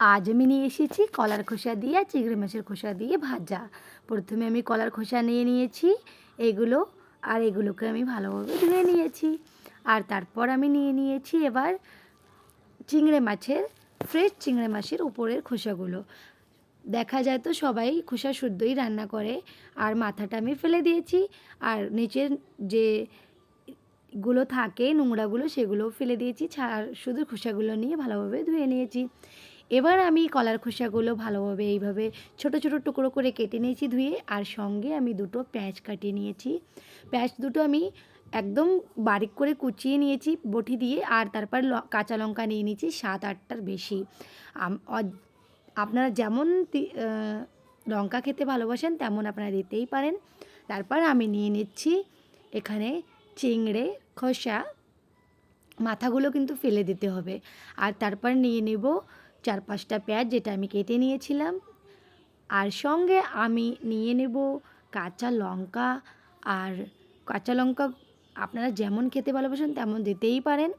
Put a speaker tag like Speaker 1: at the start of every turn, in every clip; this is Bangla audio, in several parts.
Speaker 1: আজ আমি নিয়ে এসেছি কলার খোসা দিয়ে আর চিংড়ি মাছের খোসা দিয়ে ভাজা। প্রথমে আমি কলার খোসা নিয়ে নিয়েছি, এগুলো আর এগুলোকে আমি ভালোভাবে ধুয়ে নিয়েছি। আর তারপর আমি নিয়ে নিয়েছি এবার চিংড়ি মাছের, ফ্রেশ চিংড়ি মাছের উপরের খোসাগুলো। দেখা যায় তো সবাই খোসা শুদ্ধই রান্না করে, আর মাথাটা আমি ফেলে দিয়েছি। আর নিচের যে গুলো থাকে, নোংরাগুলো, সেগুলোও ফেলে দিয়েছি। ছাড় শুধু খোসাগুলো নিয়ে ভালোভাবে ধুয়ে নিয়েছি। এবার আমি কলার খোসাগুলো ভালোভাবে এইভাবে ছোট ছোট টুকরো করে কেটে নিয়েছি ধুয়ে, আর সঙ্গে আমি দুটো পেঁয়াজ কাটিয়ে নিয়েছি। পেঁয়াজ দুটো আমি একদম বারিক করে কুচিয়ে নিয়েছি বটি দিয়ে, আর তারপর কাঁচা লঙ্কা নিয়ে নিয়েছি সাত, আটটার বেশি। আপনারা যেমন লঙ্কা খেতে ভালোবাসেন, তেমন আপনারা দিতেই পারেন। তারপর আমি নিয়ে নিচ্ছি এখানে চিংড়ে খোসা। মাথাগুলো কিন্তু ফেলে দিতে হবে। আর তারপর নিয়ে নেব চার পাঁচটা পেঁয়াজ যেটা আমি কেটে নিয়েছিলাম। আর সঙ্গে আমি নিয়ে নেব কাঁচা লঙ্কা। আর কাঁচা লঙ্কা আপনারা যেমন খেতে ভালোবাসেন তেমন দিতেই পারেন।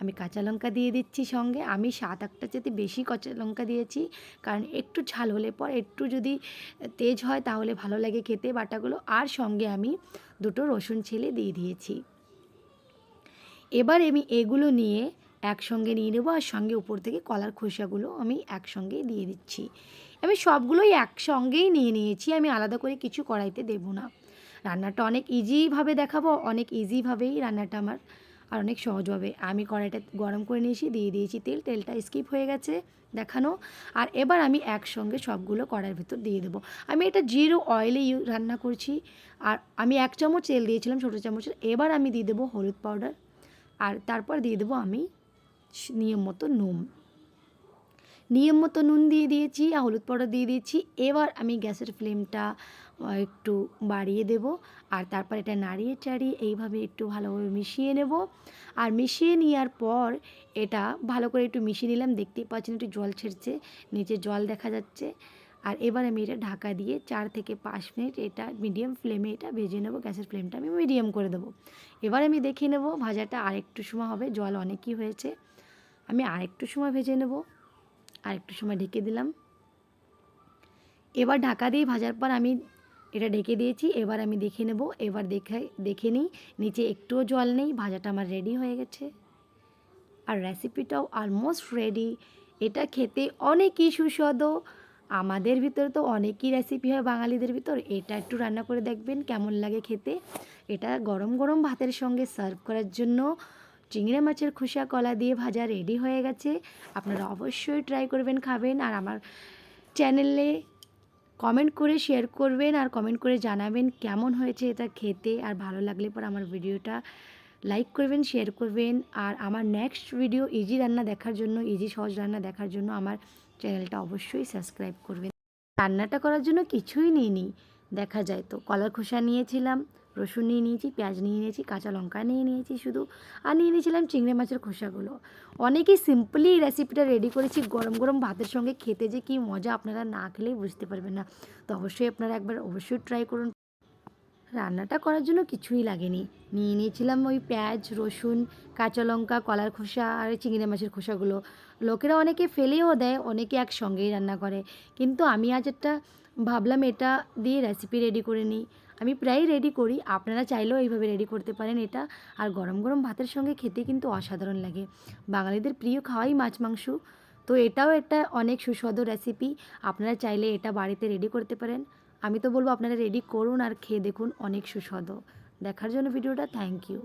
Speaker 1: আমি কাঁচা লঙ্কা দিয়ে দিচ্ছি সঙ্গে। আমি সাত আটটা যেতে বেশি কাঁচা লঙ্কা দিয়েছি। কারণ একটু ঝাল হলে পর একটু যদি তেজ হয় তাহলে ভালো লাগে খেতে বাটাগুলো। আর সঙ্গে আমি দুটো রসুন ছেলে দিয়ে দিয়েছি। এবার আমি এগুলো নিয়ে একসঙ্গে নিয়ে নেব আর সঙ্গে উপর থেকে কলার খোসাগুলো আমি একসঙ্গে দিয়ে দিচ্ছি। আমি সবগুলোই একসঙ্গেই নিয়ে নিয়েছি, আমি আলাদা করে কিছু কড়াইতে দেবো না। রান্নাটা অনেক ইজিভাবে দেখাবো, অনেক ইজিভাবেই রান্নাটা আমার আর অনেক সহজভাবে আমি কড়াইটা গরম করে নিয়েছি, দিয়ে দিয়েছি তেল, তেলটা স্কিপ হয়ে গেছে দেখানো। আর এবার আমি একসঙ্গে সবগুলো কড়াইয়ের ভেতর দিয়ে দেবো। আমি এটা জিরো অয়েলে রান্না করছি, আর আমি এক চামচ তেল দিয়েছিলাম ছোটো চামচের, এবার আমি দিয়ে দেবো হলুদ পাউডার আর তারপর দিয়ে দেবো আমি নিয়ম মতো নুন। নিয়ম মতো নুন দিয়ে দিয়েছি, আর হলুদ পাউডার দিয়ে দিয়েছি। এবার আমি গ্যাসের ফ্লেমটা একটু বাড়িয়ে দেব, আর তারপর এটা নাড়িয়ে চাড়িয়ে এইভাবে একটু ভালোভাবে মিশিয়ে নেব। আর মিশিয়ে নেওয়ার পর এটা ভালো করে একটু মিশিয়ে নিলাম, দেখতেই পাচ্ছেন একটু জল ছেড়ছে, নিচে জল দেখা যাচ্ছে। আর এবার আমি এটা ঢাকা দিয়ে চার থেকে পাঁচ মিনিট এটা মিডিয়াম ফ্লেমে এটা ভেজে নেব, গ্যাসের ফ্লেমটা আমি মিডিয়াম করে দেবো। এবার আমি দেখে নেব ভাজাটা আরেকটু সময় হবে, জল অনেকই হয়েছে। আমি আরেকটু সময় ভেজে নেব, আরেকটু সময় ঢেকে দিলাম। এবার ঢাকা দিয়ে ভাজার পর আমি এটা ঢেকে দিয়েছি, এবার আমি দেখে নেব, এবার দেখে দেখে নিই, নিচে একটুও জল নেই, ভাজাটা আমার রেডি হয়ে গেছে। আর রেসিপিটাও অলমোস্ট রেডি এটা খেতে অনেকই সুস্বাদু। আমাদের ভিতরে তো অনেকই রেসিপি হয় বাঙালিদের ভিতর। এটা একটু রান্না করে দেখবেন কেমন লাগে খেতে। এটা গরম গরম ভাতের সঙ্গে সার্ভ করার জন্য চিংড়ি মাছের খোসা কলা দিয়ে ভাজা রেডি হয়ে গেছে। আপনারা অবশ্যই ট্রাই করবেন, খাবেন আর আমার চ্যানেলে কমেন্ট করে শেয়ার করবেন আর কমেন্ট করে জানাবেন কেমন হয়েছে এটা খেতে। আর ভালো লাগলে পর আমার ভিডিওটা লাইক করবেন শেয়ার করবেন। আর আমার নেক্সট ভিডিও ইজি রান্না দেখার জন্য ইজি সহজ রান্না দেখার জন্য আমার চ্যানেলটা অবশ্যই সাবস্ক্রাইব করবেন। রান্নাটা করার জন্য কিছুই নিইনি, দেখা যায় তো। কলার খোসা নিয়েছিলাম রসুন নিয়ে নিয়েছি, পেঁয়াজ নিয়ে নিয়েছি, কাঁচা লঙ্কা নিয়ে নিয়েছি শুধু, আর নিয়ে নিয়েছিলাম চিংড়ি মাছের খোসাগুলো। অনেকেই সিম্পলি রেসিপিটা রেডি করেছি, গরম গরম ভাতের সঙ্গে খেতে যে কী মজা আপনারা না খেলেই বুঝতে পারবেন না। তো অবশ্যই আপনারা একবার অবশ্যই ট্রাই করুন। রান্নাটা করার জন্য কিছুই লাগেনি। নিয়ে নিয়েছিলাম ওই পেঁয়াজ, রসুন, কাঁচা লঙ্কা, কলার খোসা আর চিংড়ি মাছের খোসাগুলো। লোকেরা অনেকে ফেলেও দেয়, অনেকে একসঙ্গেই রান্না করে। কিন্তু আমি আজ একটা ভাবলাম এটা দিয়ে রেসিপি রেডি করে নিই। আমি প্রায়ই রেডি করি। আপনারা চাইলেও এইভাবে রেডি করতে পারেন এটা। আর গরম গরম ভাতের সঙ্গে খেতে কিন্তু অসাধারণ লাগে। বাঙালিদের প্রিয় খাওয়াই মাছ মাংস। তো এটাও একটা অনেক সুস্বাদু রেসিপি আপনারা চাইলে এটা বাড়িতে রেডি করতে পারেন। আমি তো বলব আপনারা রেডি করুন আর খেয়ে দেখুন, অনেক সুস্বাদু। দেখার জন্য ভিডিওটা থ্যাংক ইউ